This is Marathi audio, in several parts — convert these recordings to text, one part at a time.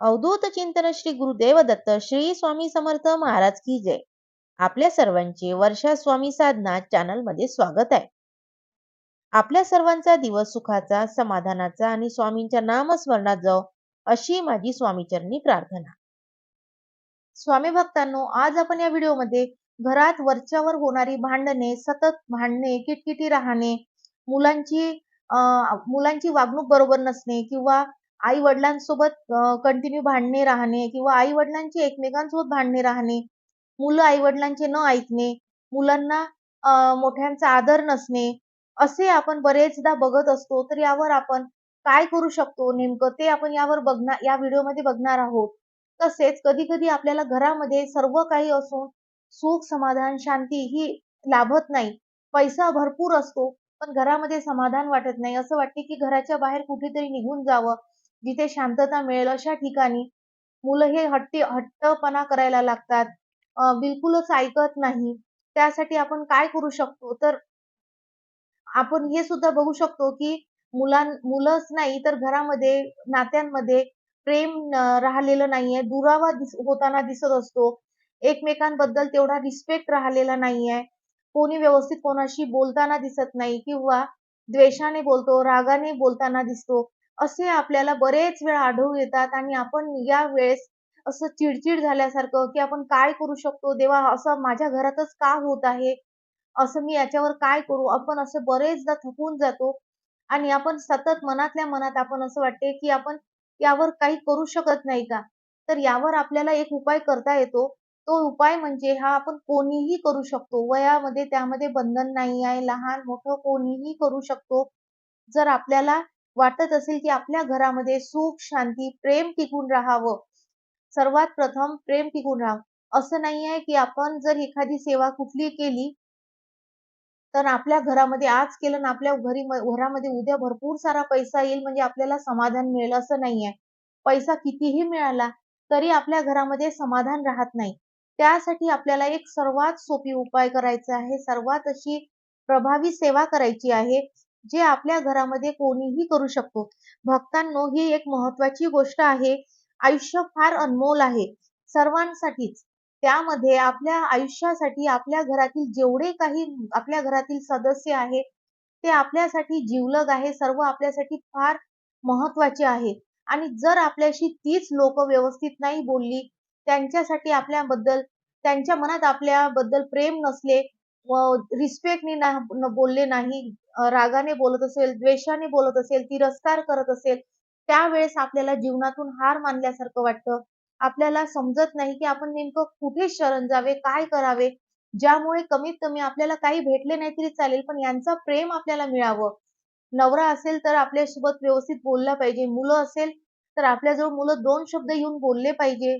अवधूत चिंतन श्री गुरुदेव दत्त श्री स्वामी समर्थ महाराज की जय. आपल्या सर्वांचे वर्षा स्वामी साधना चॅनलमध्ये स्वागत आहे. आपल्या सर्वांचा दिवस सुखाचा समाधानाचा आणि स्वामींच्या नामस्मरणात जाओ अशी माझी स्वामीचरणी प्रार्थना. स्वामी भक्तांनो आज आपण या व्हिडिओमध्ये घरात वरच्यावर होणारी भांडणे सतत भांडणे किटकिटी राहणे मुलांची मुलांची वागणूक बरोबर नसणे किंवा आई वडिलांसोबत कंटिन्यू भांडणे राहणे किंवा आई वडिलांची एकमेकांसोबत भांडणे राहणे मुलं आई वडिलांचे न ऐकणे मुलांना मोठ्यांचा आदर नसणे असे आपण बरेचदा बघत असतो. तर यावर आपण काय करू शकतो नेमकं ते आपण यावर बघणार या व्हिडिओमध्ये बघणार आहोत. तसेच कधी कधी आपल्याला घरामध्ये सर्व काही असून सुख समाधान शांती ही लाभत नाही. पैसा भरपूर असतो पण घरामध्ये समाधान वाटत नाही. असं वाटते की घराच्या बाहेर कुठेतरी निघून जावं. जिथे शांतता मिळेल अशा ठिकाणी मुलं हे हट्टी हट्टपणा करायला लागतात. बिलकुलच ऐकत नाही. त्यासाठी आपण काय करू शकतो? तर आपण हे सुद्धा बघू शकतो की मुलां मुलंच नाही तर घरामध्ये नात्यांमध्ये प्रेम राहिलेलं नाहीये. दुरावा दिस होताना दिसत असतो. एकमेकांबद्दल तेवढा रिस्पेक्ट राहिलेला नाहीये. कोणी व्यवस्थित कोणाशी बोलताना दिसत नाही किंवा द्वेषाने बोलतो रागाने बोलताना दिसतो. असे आपल्याला बरेच वेळा आढळून येतात आणि आपण या वेळेस असं चिडचिड झाल्यासारखं की आपण काय करू शकतो? देवा असं माझ्या घरातच का होत आहे? असं मी याच्यावर काय करू? आपण असं बरेचदा थकून जातो आणि आपण सतत मनातल्या मनात आपण असं वाटते की आपण यावर काही करू शकत नाही का? तर यावर आपल्याला एक उपाय करता येतो. तो उपाय म्हणजे हा आपण कोणीही करू शकतो. वयामध्ये त्यामध्ये बंधन नाही आहे. लहान मोठं कोणीही करू शकतो. जर आपल्याला वाटत असेल की आपल्या घरामध्ये सुख शांती प्रेम टिकून राहावं. सर्वात प्रथम प्रेम टिकून राहावं. असं नाही आहे की आपण जर एखादी सेवा कुठली केली तर आपल्या घरामध्ये आज केलं ना आपल्या घरी घरामध्ये उद्या भरपूर सारा पैसा येईल म्हणजे आपल्याला समाधान मिळेल असं नाहीये पैसा कितीही मिळाला तरी आपल्या घरामध्ये समाधान राहत नाही. त्यासाठी आपल्याला एक सर्वात सोपी उपाय करायचा आहे. सर्वात अशी प्रभावी सेवा करायची आहे जे आपल्या घरामध्ये कोणीही करू शकतो. भक्तांनो ही एक महत्वाची गोष्ट आहे. आयुष्य फार अनमोल आहे. सर्वांसाठीच. त्यामध्ये आपल्या आयुष्यासाठी आपल्या घरातील जेवढे काही आपल्या घरातील सदस्य आहेत ते आपल्यासाठी जीवलग आहे. सर्व आपल्यासाठी फार महत्त्वाचे आहे. आणि जर आपल्याशी तीच लोक व्यवस्थित नाही बोलली त्यांच्यासाठी आपल्याबद्दल त्यांच्या मनात आपल्याबद्दल प्रेम नसले रिस्पेक्टने बोलले नाही रागाने बोलत असेल द्वेषाने बोलत असेल तिरस्कार करत असेल त्यावेळेस आपल्याला जीवनातून हार मानल्यासारखं वाटतं. आपल्याला समजत नाही की आपण नेमकं कुठे शरण जावे काय करावे ज्यामुळे कमीत कमी आपल्याला काही भेटले नाही तरी चालेल पण यांचं प्रेम आपल्याला मिळावं. नवरा असेल तर आपल्यासोबत व्यवस्थित बोलला पाहिजे. मुलं असेल तर आपल्याजवळ मुलं दोन शब्द येऊन बोलले पाहिजे.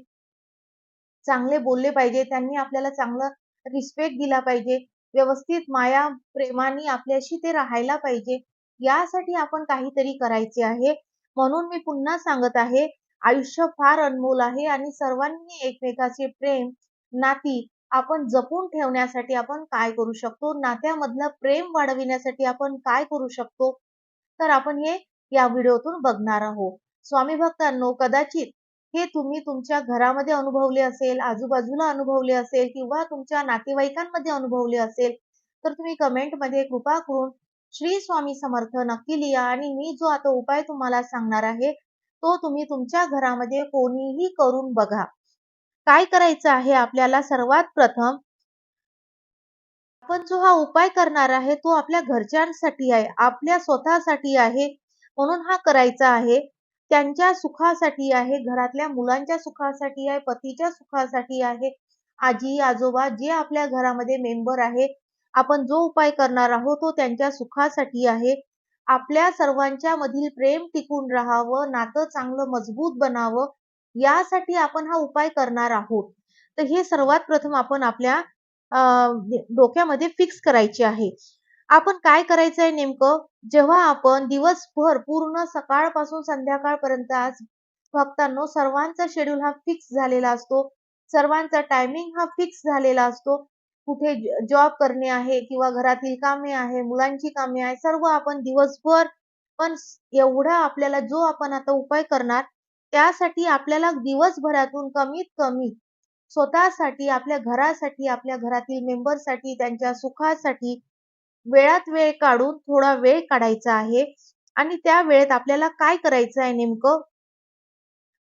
चांगले बोलले पाहिजे. त्यांनी आपल्याला चांगलं रिस्पेक्ट दिला पाहिजे. व्यवस्थित माया प्रेमाने आपल्याशी ते राहायला पाहिजे. यासाठी आपण काहीतरी करायचे आहे. म्हणून मी पुन्हा सांगत आहे आयुष्य फार अनमोल आहे आणि सर्वांनी एकमेकाचे प्रेम नाती आपण जपून ठेवण्यासाठी आपण काय करू शकतो? नात्यामधलं प्रेम वाढविण्यासाठी आपण काय करू शकतो? तर आपण हे या व्हिडिओतून बघणार आहोत. स्वामी भक्तांनो कदाचित हे तुम्ही तुमच्या घरामध्ये अनुभवले असेल आजूबाजूला अनुभवले असेल किंवा तुमच्या नातेवाईकांमध्ये अनुभवले असेल तर तुम्ही कमेंटमध्ये कृपा करून श्री स्वामी समर्थ नक्की लिहा आणि मी जो आता उपाय तुम्हाला सांगणार आहे तो तुम्ही तुमच्या घरामध्ये कोणीही करून बघा. काय करायचं आहे आपल्याला सर्वात प्रथम आपण जो हा उपाय करणार आहे तो आपल्या घरच्यांसाठी आहे आपल्या स्वतःसाठी आहे म्हणून हा करायचा आहे. त्यांच्या सुखासाठी आहे घरातल्या मुलांच्या सुखासाठी आहे पतीच्या सुखासाठी आहे. आजी आजोबा जे आपल्या घरामध्ये मेंबर आहे आपण जो उपाय करणार आहोत तो त्यांच्या सुखासाठी आहे. आपल्या सर्वांच्या मधील प्रेम टिकून राहावं नातं चांगलं मजबूत बनावं यासाठी आपण हा उपाय करणार आहोत. तर हे सर्वात प्रथम आपण आपल्या डोक्यामध्ये फिक्स करायचे आहे. आपण काय करायचंय नेमकं? जेव्हा आपण दिवसभर पूर्ण सकाळपासून संध्याकाळपर्यंत आज भक्तांनो सर्वांचा शेड्यूल हा फिक्स झालेला असतो. सर्वांचा टायमिंग हा फिक्स झालेला असतो. कुठे जॉब करणे आहे किंवा घरातील कामे आहे मुलांची कामे आहे सर्व आपण दिवसभर पण एवढा आपल्याला जो आपण आता उपाय करणार त्यासाठी आपल्याला दिवसभरातून कमीत कमी स्वतःसाठी, आपल्या घरासाठी, आपल्या घरातील मेंबरसाठी, त्यांच्या सुखासाठी वेळात वेळ काढून थोडा वेळ काढायचा आहे आणि त्या वेळेत आपल्याला काय करायचं आहे नेमकं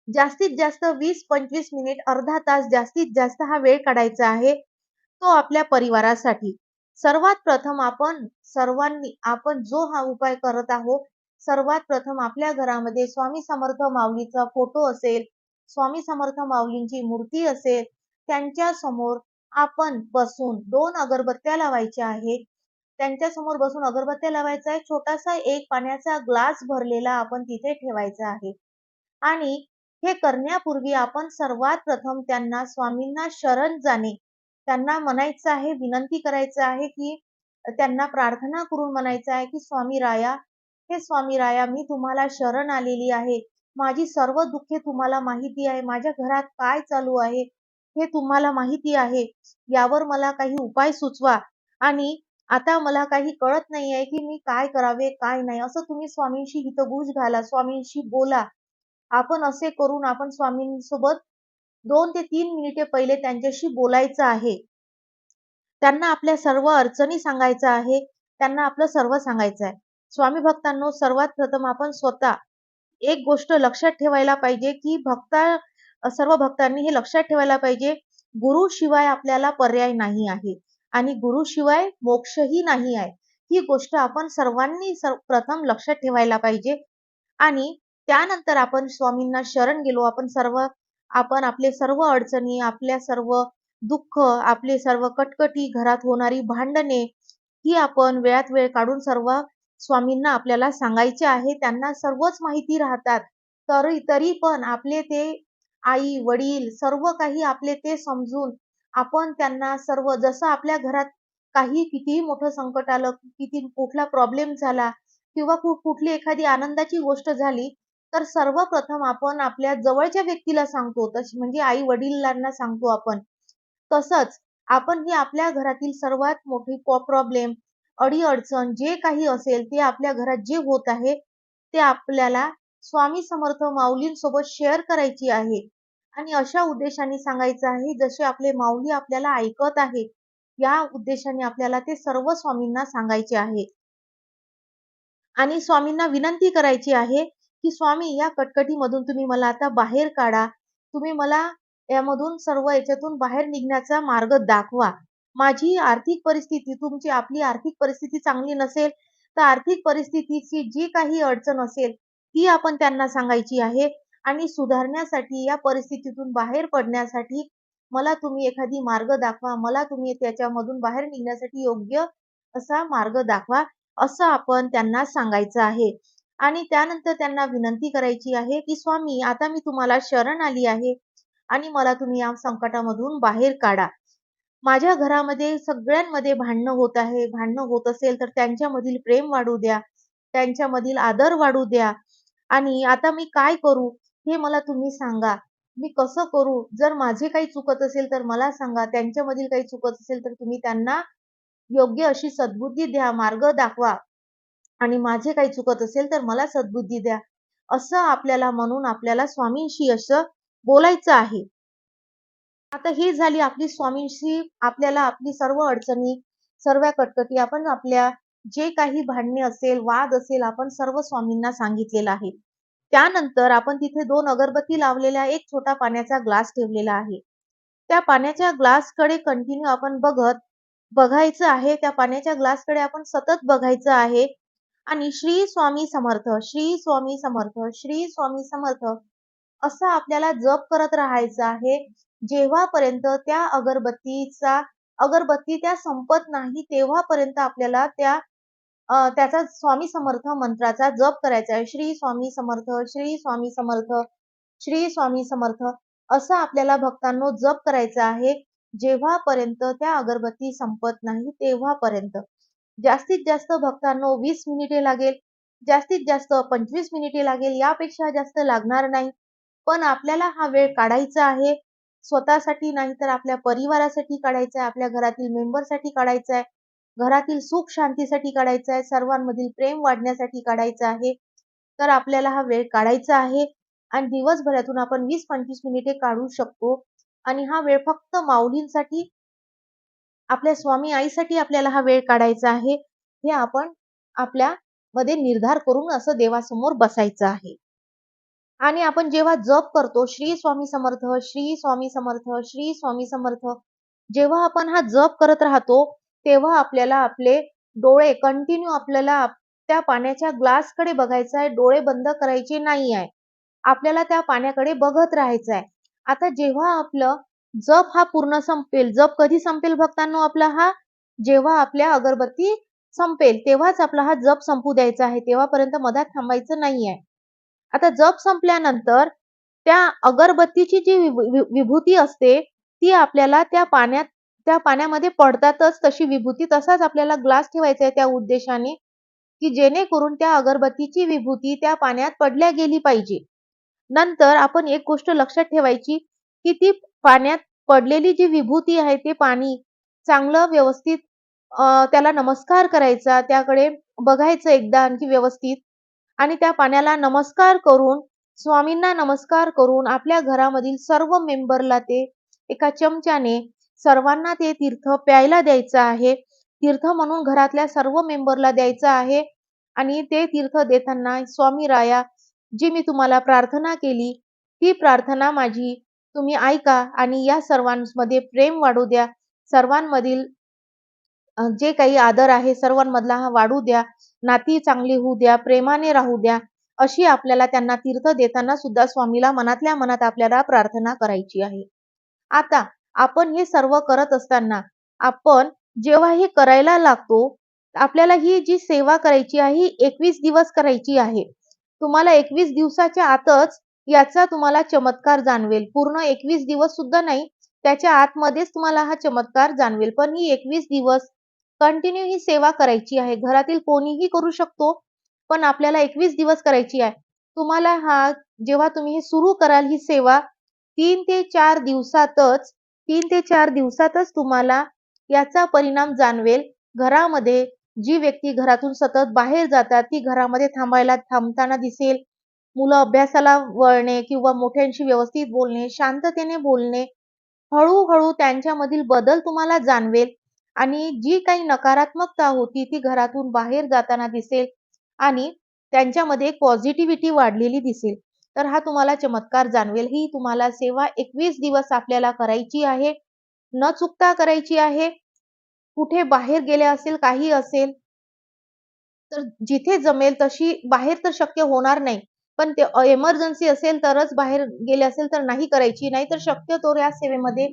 जास्तीत जास्त 20-25 मिनिट, अर्धा तास जास्तीत जास्त हा वेळ काढायचा आहे. तो आपल्या परिवारासाठी. सर्वात प्रथम आपण सर्वांनी आपण जो हा उपाय करत आहोत, सर्वात प्रथम आपल्या घरामध्ये स्वामी समर्थ माऊलीचा फोटो असेल, स्वामी समर्थ माऊलींची मूर्ती असेल, त्यांच्यासमोर आपण बसून दोन अगरबत्त्या लावायच्या आहेत. त्यांच्यासमोर बसून अगरबत्त्या लावायचा आहे. छोटासा एक पाण्याचा ग्लास भरलेला आपण तिथे ठेवायचा आहे. आणि हे करण्यापूर्वी आपण सर्वात प्रथम त्यांना स्वामींना शरण जाणे, त्यांना म्हणायचं आहे, विनंती करायचं आहे, की त्यांना प्रार्थना करून म्हणायचं आहे, की स्वामी राया, हे स्वामी राया, मी तुम्हाला शरण आलेली आहे. माझी सर्व दुःखे तुम्हाला माहिती आहे. माझ्या घरात काय चालू आहे, हे तुम्हाला माहिती आहे. यावर मला काही उपाय सुचवा आणि आता मला काही कळत नाहीये की मी काय करावे, काय नाही. असं तुम्ही स्वामींशी हितगुज घाला, स्वामींशी बोला. आपण असे करून आपण स्वामींसोबत दोन ते तीन मिनिटे पहिले त्यांच्याशी बोलायचं आहे. त्यांना आपल्या सर्व अडचणी सांगायचं आहे. त्यांना आपलं सर्व सांगायचं आहे. स्वामी भक्तांनो सर्वात प्रथम आपण स्वतः एक गोष्ट लक्षात ठेवायला पाहिजे, की भक्ता सर्व भक्तांनी हे लक्षात ठेवायला पाहिजे, गुरुशिवाय आपल्याला पर्याय नाही आहे आणि गुरुशिवाय मोक्षही नाही आहे. ही गोष्ट आपण सर्वांनी प्रथम लक्षात ठेवायला पाहिजे आणि त्यानंतर आपण स्वामींना शरण गेलो. आपण सर्व आपण आपले सर्व अडचणी, आपल्या सर्व दुःख, आपले सर्व कटकटी, घरात होणारी भांडणे ही आपण वेळात वेळ काढून सर्व स्वामींना आपल्याला सांगायचे आहे. त्यांना सर्वच माहिती राहतात. तरी तरी पण आपले ते आई, वडील सर्व काही आपले ते समजून आपण त्यांना सर्व जसं आपल्या घरात काही कितीही मोठं संकट आलं, किती कुठला प्रॉब्लेम झाला किंवा कुठली एखादी आनंदाची गोष्ट झाली, तर सर्वप्रथम आपण आपल्या जवळच्या व्यक्तीला सांगतो. तशी म्हणजे आई वडिलांना सांगतो आपण. तसंच आपण ही आपल्या घरातील सर्वात मोठी प्रॉब्लेम अडी-अडचण जे काही असेल ते आपल्या घरात जे होत आहे ते आपल्याला स्वामी समर्थ माऊलींसोबत शेअर करायची आहे. आणि अशा उद्देशाने सांगायचं आहे जसे आपले माऊली आपल्याला ऐकत आहेत या उद्देशाने आपल्याला ते सर्व स्वामींना सांगायचे आहे. आणि स्वामींना विनंती करायची आहे की स्वामी या कटकटीमधून तुम्ही मला आता बाहेर काढा. तुम्ही मला यामधून सर्व याच्यातून बाहेर निघण्याचा मार्ग दाखवा. माझी आर्थिक परिस्थिती तुमची आपली आर्थिक परिस्थिती चांगली नसेल तर आर्थिक परिस्थितीची जी काही अडचण असेल ती आपण त्यांना सांगायची आहे. आणि सुधारण्यासाठी या परिस्थितीतून बाहेर पडण्यासाठी मला तुम्ही एखादी मार्ग दाखवा. मला तुम्ही त्याच्यामधून बाहेर निघण्यासाठी योग्य असा मार्ग दाखवा असं आपण त्यांना सांगायचं आहे. आणि त्यानंतर त्यांना विनंती करायची आहे की स्वामी आता मी तुम्हाला शरण आली आहे आणि मला तुम्ही या संकटामधून बाहेर काढा. माझ्या घरामध्ये सगळ्यांमध्ये भांडणं होत आहे. भांडणं होत असेल तर त्यांच्यामधील प्रेम वाढू द्या. त्यांच्यामधील आदर वाढू द्या. आणि आता मी काय करू? हे मला तुम्ही सांगा. मी कसं करू? जर माझे काही चुकत असेल तर मला सांगा. त्यांच्यामधील काही चुकत असेल तर तुम्ही त्यांना योग्य अशी सद्बुद्धी द्या मार्ग दाखवा. आणि माझे काही चुकत असेल तर मला सद्बुद्धी द्या. असं आपल्याला म्हणून आपल्याला स्वामींशी असं बोलायचं आहे. आता ही झाली आपली स्वामींशी आपल्याला आपली सर्व अडचणी सर्व कटकटी आपण आपल्या जे काही भांडणे असेल वाद असेल आपण सर्व स्वामींना सांगितलेलं आहे. त्यानंतर आपण तिथे दोन अगरबत्ती लावलेल्या एक छोटा पाण्याचा ग्लास ठेवलेला आहे. त्या पाण्याच्या ग्लासकडे कंटिन्यू आपण बघत बघायचं आहे. त्या पाण्याच्या ग्लासकडे आपण सतत बघायचं आहे. आणि श्री स्वामी समर्थ श्री स्वामी समर्थ श्री स्वामी समर्थ असं आपल्याला जप करत राहायचं आहे. जेव्हापर्यंत त्या अगरबत्तीचा अगरबत्ती त्या संपत नाही तेव्हापर्यंत आपल्याला त्या त्याचा स्वामी समर्थ मंत्राचा जप करायचा आहे. श्री स्वामी समर्थ श्री स्वामी समर्थ श्री स्वामी समर्थ असं आपल्याला भक्तांनो जप करायचं आहे. जेव्हापर्यंत त्या अगरबत्ती संपत नाही तेव्हापर्यंत. जास्तीत जास्त भक्तांनो वीस मिनिटे लागेल. जास्तीत जास्त पंचवीस मिनिटे लागेल यापेक्षा जास्त लागणार नाही. पण आपल्याला हा वेळ काढायचा आहे. स्वतःसाठी नाही तर आपल्या परिवारासाठी काढायचा आहे. आपल्या घरातील मेंबरसाठी काढायचा आहे. घरातील सुख शांतीसाठी काढायचा आहे सर्वांमधील प्रेम वाढण्यासाठी काढायचा आहे तर आपल्याला हा वेळ काढायचा आहे. आणि दिवसभरातून आपण वीस पंचवीस मिनिटे काढू शकतो. आणि हा वेळ फक्त माऊलींसाठी आपल्या स्वामी आईसाठी आपल्याला हा वेळ काढायचा आहे. हे आपण आपल्या मध्ये निर्धार करून असं देवासमोर बसायचं आहे. आणि आपण जेव्हा जप करतो श्री स्वामी समर्थ श्री स्वामी समर्थ श्री स्वामी समर्थ जेव्हा आपण हा जप करत राहतो तेव्हा आपल्याला आपले डोळे कंटिन्यू आपल्याला त्या पाण्याच्या ग्लासकडे बघायचं आहे. डोळे बंद करायचे नाही आहे. आपल्याला त्या पाण्याकडे बघत राहायचं आहे. आता जेव्हा आपलं जप हा पूर्ण संपेल जप कधी संपेल भक्तांनो आपला हा? जेव्हा आपल्या अगरबत्ती संपेल तेव्हाच आपला हा जप संपू द्यायचा आहे. तेव्हापर्यंत मधात थांबायचं नाही आहे. आता जप संपल्यानंतर त्या अगरबत्तीची जी विभूती असते ती आपल्याला त्या पाण्यात त्या पाण्यामध्ये पडतातच तशी विभूती तसाच आपल्याला ग्लास ठेवायचा आहे त्या उद्देशाने की जेणेकरून त्या अगरबत्तीची विभूती त्या पाण्यात पडल्या गेली पाहिजे. नंतर आपण एक गोष्ट लक्षात ठेवायची की ती पाण्यात पडलेली जी विभूती आहे ते पाणी चांगलं व्यवस्थित त्याला नमस्कार करायचा त्याकडे बघायचं एकदा आणखी व्यवस्थित आणि त्या पाण्याला नमस्कार करून स्वामींना नमस्कार करून आपल्या घरामधील सर्व मेंबरला ते एका चमच्याने सर्वांना ते तीर्थ प्यायला द्यायचं आहे. तीर्थ म्हणून घरातल्या सर्व मेंबरला द्यायचं आहे. आणि ते तीर्थ देताना स्वामी राया जी मी तुम्हाला प्रार्थना केली ती प्रार्थना माझी तुम्ही ऐका आणि या सर्वांमध्ये प्रेम वाढू द्या. सर्वांमधील जे काही आदर आहे सर्वांमधला हा वाढू द्या. नाती चांगली होऊ द्या प्रेमाने राहू द्या. अशी आपल्याला त्यांना तीर्थ देताना सुद्धा स्वामीला मनातल्या मनात आपल्याला प्रार्थना करायची आहे. आता आपण हे सर्व करत असताना आपण जेव्हा हे करायला लागतो आपल्याला ही जी सेवा करायची आहे ही एकवीस दिवस करायची आहे. तुम्हाला एकवीस दिवसाच्या आतच याचा तुम्हाला चमत्कार जाणवेल. पूर्ण एकवीस दिवस सुद्धा नाही त्याच्या आतमध्येच तुम्हाला हा चमत्कार जाणवेल. पण ही एकवीस दिवस कंटिन्यू ही सेवा करायची आहे. घरातील कोणीही करू शकतो पण आपल्याला एकवीस दिवस करायची आहे. तुम्हाला हा जेव्हा तुम्ही हे सुरू कराल ही सेवा तीन ते चार दिवसातच तीन ते चार दिवसातच तुम्हाला याचा परिणाम जाणवेल. घरामध्ये जी व्यक्ती घरातून सतत बाहेर जातात ती घरामध्ये थांबायला थांबताना दिसेल. मुलं अभ्यासाला वळणे किंवा मोठ्यांशी व्यवस्थित बोलणे शांततेने बोलणे हळूहळू त्यांच्यामधील बदल तुम्हाला जाणवेल. आणि जी काही नकारात्मकता होती ती घरातून बाहेर जाताना दिसेल आणि त्यांच्यामध्ये एक पॉझिटिव्हिटी वाढलेली दिसेल. तर हा तुम्हाला चमत्कार जाणवेल. ही तुम्हाला सेवा एकवीस दिवस आपल्याला करायची आहे. न चुकता करायची आहे. कुठे बाहेर गेले असेल काही असेल तर जिथे जमेल तशी बाहेर तर शक्य होणार नाही. पण ते एमर्जन्सी असेल तरच बाहेर गेले असेल तर नाही करायची नाही तर शक्यतो या सेवेमध्ये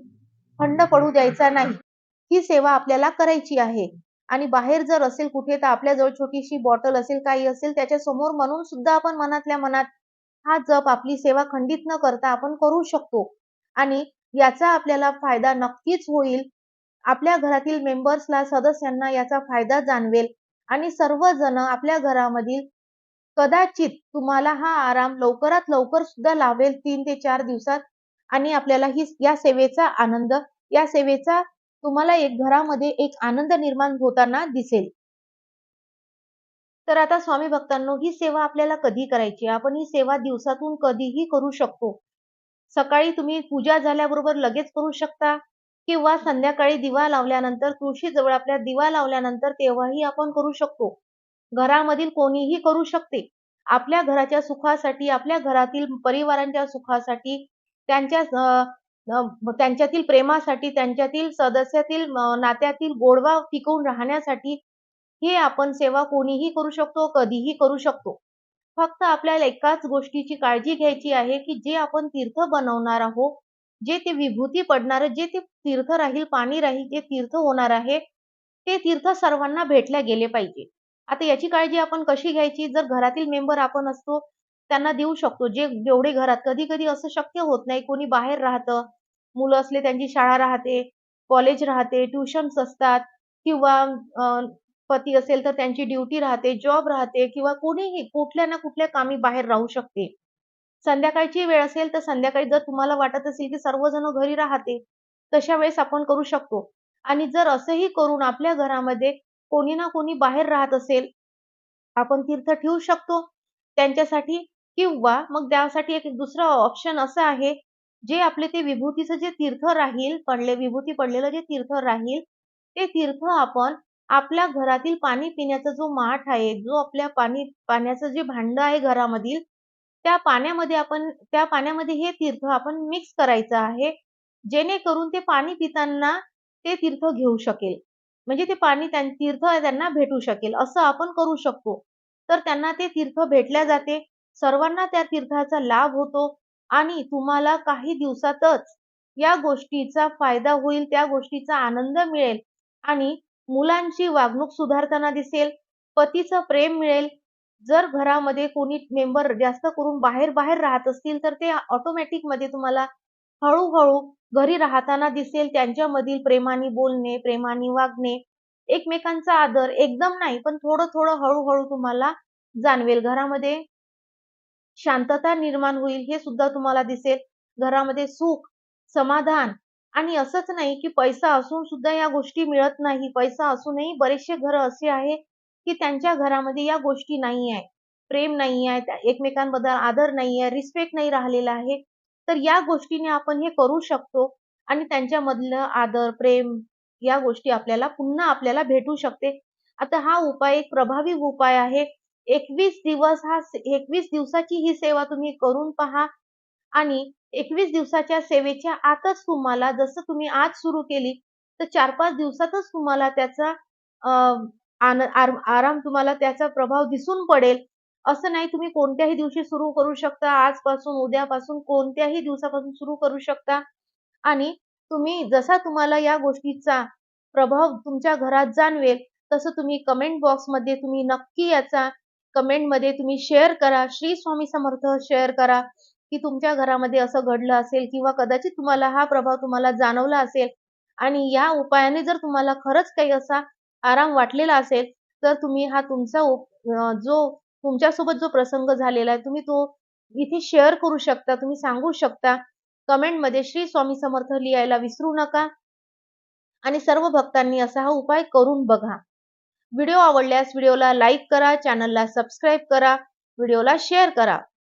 खंड पडू द्यायचा नाही. ही सेवा आपल्याला करायची आहे. आणि बाहेर जर असेल कुठे तर आपल्याजवळ छोटीशी बॉटल असेल काही असेल त्याच्यासमोर म्हणून सुद्धा आपण मनातल्या मनात हा जप आपली सेवा खंडित न करता आपण करू शकतो. आणि याचा आपल्याला फायदा नक्कीच होईल. आपल्या घरातील मेंबर्सला सदस्यांना याचा फायदा जाणवेल. आणि सर्वजण आपल्या घरामधील कदाचित तुम्हाला हा आराम लवकरात लवकर सुद्धा लावेल तीन ते चार दिवसात. आणि आपल्याला ही या सेवेचा आनंद या सेवेचा तुम्हाला एक घरामध्ये एक आनंद निर्माण होताना दिसेल. तर आता स्वामी भक्तांनो ही सेवा आपल्याला कधी करायची? आपण ही सेवा दिवसातून कधीही करू शकतो. सकाळी तुम्ही पूजा झाल्याबरोबर लगेच करू शकता किंवा संध्याकाळी दिवा लावल्यानंतर तुळशी जवळ आपल्या दिवा लावल्यानंतर तेव्हाही आपण करू शकतो. घरामधील कोणीही करू शकते. आपल्या घराच्या सुखासाठी आपल्या घरातील परिवारांच्या सुखासाठी त्यांच्या त्यांच्यातील प्रेमासाठी त्यांच्यातील सदस्यातील नात्यातील गोडवा टिकवून राहण्यासाठी हे आपण सेवा कोणीही करू शकतो कधीही करू शकतो. फक्त आपल्याला एकाच गोष्टीची काळजी घ्यायची आहे की जे आपण तीर्थ बनवणार आहोत जे ते विभूती पडणार जे ते तीर्थ राहील पाणी राहील जे तीर्थ होणार आहे ते तीर्थ सर्वांना भेटल्या गेले पाहिजे. आता याची काळजी आपण कशी घ्यायची? जर घरातील मेंबर आपण असतो त्यांना देऊ शकतो. जे जेवढे घरात कधी कधी असं शक्य होत नाही कोणी बाहेर राहतं मुलं असले त्यांची शाळा राहते कॉलेज राहते ट्युशन्स असतात किंवा पती असेल तर त्यांची ड्युटी राहते जॉब राहते किंवा कोणीही कुठल्या ना कुठल्या कामी बाहेर राहू शकते. संध्याकाळची वेळ असेल तर संध्याकाळी जर तुम्हाला वाटत असेल की सर्वजण घरी राहते तशा वेळेस आपण करू शकतो. आणि जर असंही करून आपल्या घरामध्ये कोणी ना कोणी बाहेर राहत असेल आपण तीर्थ ठेवू शकतो त्यांच्यासाठी किंवा मग त्यासाठी एक दुसरं ऑप्शन असं आहे, जे आपले ते विभूतीचं जे तीर्थ राहील, पडले विभूती पडलेलं जे तीर्थ राहील, ते तीर्थ आपण आपल्या घरातील पाणी पिण्याचा जो माठ आहे, जो आपल्या पाणी पाण्याचं जे भांड आहे घरामधील, त्या पाण्यामध्ये आपण त्या पाण्यामध्ये हे तीर्थ आपण मिक्स करायचं आहे. जेणेकरून ते पाणी पिताना ते तीर्थ घेऊ शकेल. म्हणजे ते पाणी तीर्थ त्यांना भेटू शकेल, असं आपण करू शकतो. तर त्यांना ते तीर्थ भेटल्या जाते. सर्वांना त्या तीर्थाचा लाभ होतो आणि तुम्हाला काही दिवसातच या गोष्टीचा फायदा होईल, त्या गोष्टीचा आनंद मिळेल आणि मुलांची वागणूक सुधारताना दिसेल, पतीचं प्रेम मिळेल. जर घरामध्ये कोणी मेंबर जास्त करून बाहेर-बाहेर राहत असतील, तर ते ऑटोमॅटिकमध्ये तुम्हाला हळूहळू घरी राहताना दिसेल. त्यांच्यामधील प्रेमाने बोलणे, प्रेमाने वागणे, एकमेकांचा आदर एकदम नाही, पण थोडं-थोडं, हळूहळू तुम्हाला जाणवेल. घरामध्ये शांतता निर्माण होईल, हे सुद्धा तुम्हाला दिसेल. घरामध्ये सुख, समाधान आणि असंच नाही, की पैसा असून सुद्धा या गोष्टी मिळत नाही. पैसा असूनही बरेचसे घर असे आहे, की त्यांच्या घरामध्ये या गोष्टी नाही आहे. प्रेम नाही आहे, एकमेकांबद्दल आदर नाही आहे, रिस्पेक्ट नाही राहिलेला आहे. तर या गोष्टीने आपण हे करू शकतो आणि त्यांच्यामधलं आदर, प्रेम या गोष्टी आपल्याला पुन्हा आपल्याला भेटू शकते. आता हा उपाय एक प्रभावी उपाय आहे. 21 दिवस हा 21 दिवसाची ही सेवा तुम्ही करून पहा आणि 21 दिवसाच्या सेवेच्या आतच तुम्हाला जसं तुम्ही आज सुरू केली, तर 4-5 दिवसातच तुम्हाला त्याचा आराम तुम्हाला त्याचा प्रभाव दिसून पडेल. असं नाही तुम्ही कोणत्याही दिवशी सुरू करू शकता. आजपासून, उद्यापासून, कोणत्याही दिवसापासून सुरू करू शकता आणि तुम्ही जसा तुम्हाला या गोष्टीचा प्रभाव तुमच्या घरात जाणवेल, तसं तुम्ही कमेंट बॉक्समध्ये तुम्ही नक्की याचा कमेंटमध्ये तुम्ही शेअर करा. श्री स्वामी समर्थ शेअर करा, की तुमच्या घरामध्ये असं घडलं असेल किंवा कदाचित तुम्हाला हा प्रभाव तुम्हाला जाणवला असेल आणि या उपायाने जर तुम्हाला खरंच काही असा आराम वाटलेला असेल, तर तुम्ही हा तुमचा उप जो तुमच्यासोबत जो प्रसंग झालेला आहे, तुम्ही तो इथे शेअर करू शकता. तुम्ही सांगू शकता. कमेंटमध्ये श्री स्वामी समर्थ लिहायला विसरू नका आणि सर्व भक्तांनी असा हा उपाय करून बघा. व्हिडिओ आवडल्यास व्हिडिओला लाईक करा, चॅनलला सबस्क्राईब करा, व्हिडिओला शेअर करा.